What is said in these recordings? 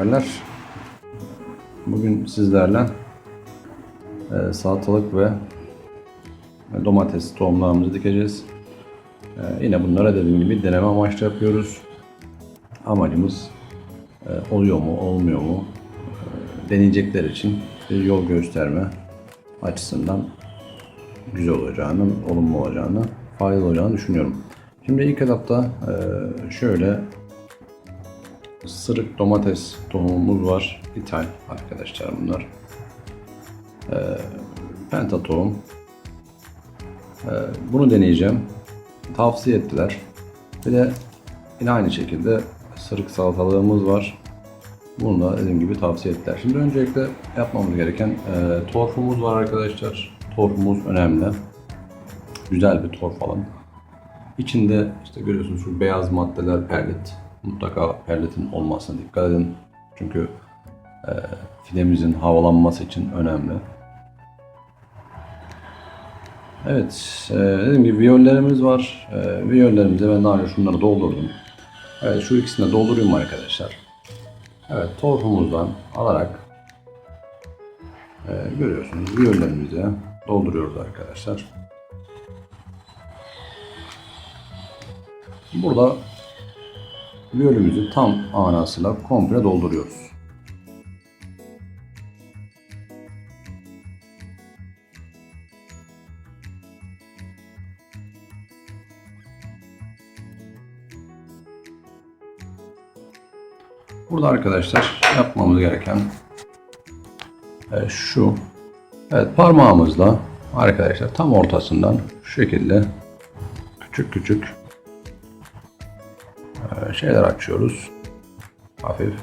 severler. Bugün sizlerle e, salatalık ve domates tohumlarımızı dikeceğiz. E, yine bunlara dediğim gibi deneme amaçlı yapıyoruz. Amacımız e, oluyor mu, olmuyor mu e, deneyecekler için bir yol gösterme açısından güzel olacağını, olumlu olacağını, faydalı olacağını düşünüyorum. Şimdi ilk etapta e, şöyle sırık domates tohumumuz var. İthal arkadaşlar bunlar. E, penta tohum. E, bunu deneyeceğim. Tavsiye ettiler. Bir de yine aynı şekilde sırık salatalığımız var. Bunu da dediğim gibi tavsiye ettiler. Şimdi öncelikle yapmamız gereken e, torfumuz var arkadaşlar. Torfumuz önemli. Güzel bir torf alın. İçinde işte görüyorsunuz şu beyaz maddeler perlit. Mutlaka perlitin olmasına dikkat edin. Çünkü e, fidemizin havalanması için önemli. Evet, e, dediğim gibi viyollerimiz var. E, viyollerimize ben daha önce şunları doldurdum. Evet, şu ikisini de doldurayım arkadaşlar. Evet, torfumuzdan alarak e, görüyorsunuz viyollerimize dolduruyoruz arkadaşlar. Burada viyolümüzü tam anasıyla komple dolduruyoruz. Burada arkadaşlar yapmamız gereken e, şu. Evet parmağımızla arkadaşlar tam ortasından şu şekilde küçük küçük şeyler açıyoruz. Hafif.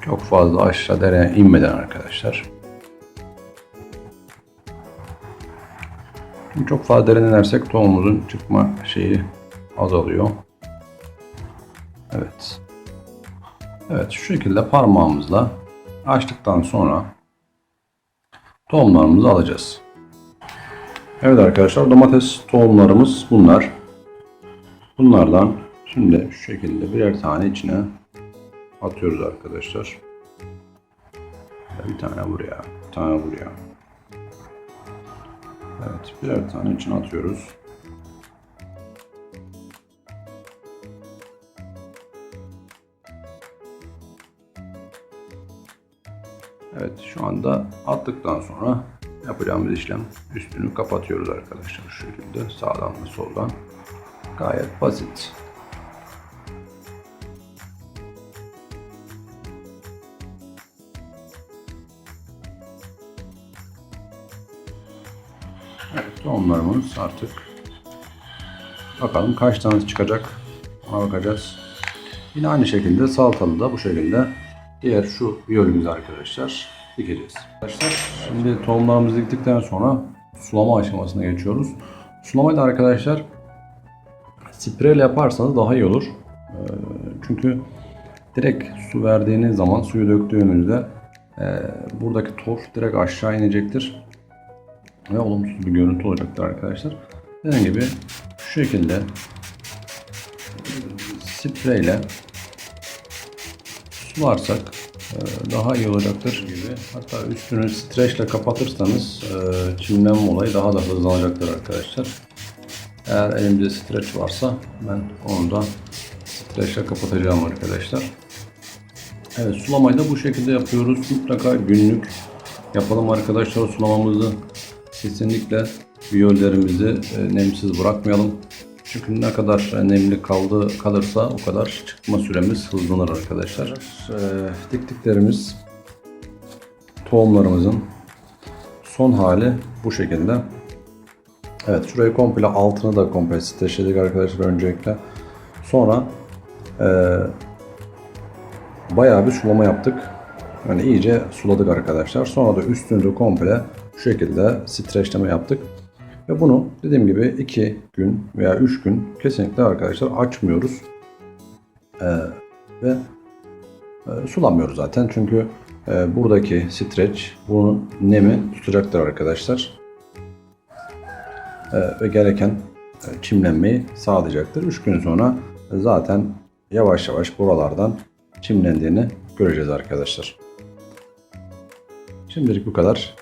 Çok fazla aşağı dereye inmeden arkadaşlar. Çünkü çok fazla derine inersek tohumumuzun çıkma şeyi azalıyor. Evet. Evet şu şekilde parmağımızla açtıktan sonra tohumlarımızı alacağız. Evet arkadaşlar domates tohumlarımız bunlar. Bunlardan şimdi şu şekilde birer tane içine atıyoruz arkadaşlar. Bir tane buraya, bir tane buraya. Evet birer tane içine atıyoruz. Evet şu anda attıktan sonra yapacağımız işlem üstünü kapatıyoruz arkadaşlar şu şekilde sağdan ve soldan. Gayet basit. Evet tohumlarımız artık bakalım kaç tane çıkacak ona bakacağız. Yine aynı şekilde salatalı da bu şekilde diğer şu viyolümüzü arkadaşlar dikeceğiz. Arkadaşlar şimdi tohumlarımızı diktikten sonra sulama aşamasına geçiyoruz. Sulamayı da arkadaşlar spreyle yaparsanız daha iyi olur. Ee, Çünkü direkt su verdiğiniz zaman suyu döktüğünüzde e, buradaki torf direkt aşağı inecektir. Ve olumsuz bir görüntü olacaktır arkadaşlar. Dediğim gibi şu şekilde spreyle sularsak e, daha iyi olacaktır gibi. Hatta üstünü streçle kapatırsanız e, çimlenme olayı daha da hızlanacaktır arkadaşlar. Eğer elimde streç varsa ben onu da streçle kapatacağım arkadaşlar. Evet sulamayı da bu şekilde yapıyoruz. Mutlaka günlük yapalım arkadaşlar sulamamızı. Kesinlikle viyollerimizi e, nemsiz bırakmayalım. Çünkü ne kadar nemli kaldı kalırsa o kadar çıkma süremiz hızlanır arkadaşlar. Ee, diktiklerimiz tohumlarımızın son hali bu şekilde. Evet şurayı komple altını da komple streçledik arkadaşlar öncelikle. Sonra e, bayağı bir sulama yaptık. Yani iyice suladık arkadaşlar. Sonra da üstünü de komple şu şekilde streçleme yaptık. Ve bunu dediğim gibi 2 gün veya 3 gün kesinlikle arkadaşlar açmıyoruz. Ee, ve e, sulamıyoruz zaten. Çünkü e, buradaki streç bunun nemi tutacaktır arkadaşlar. Ee, ve gereken e, çimlenmeyi sağlayacaktır. 3 gün sonra zaten yavaş yavaş buralardan çimlendiğini göreceğiz arkadaşlar. Şimdilik bu kadar.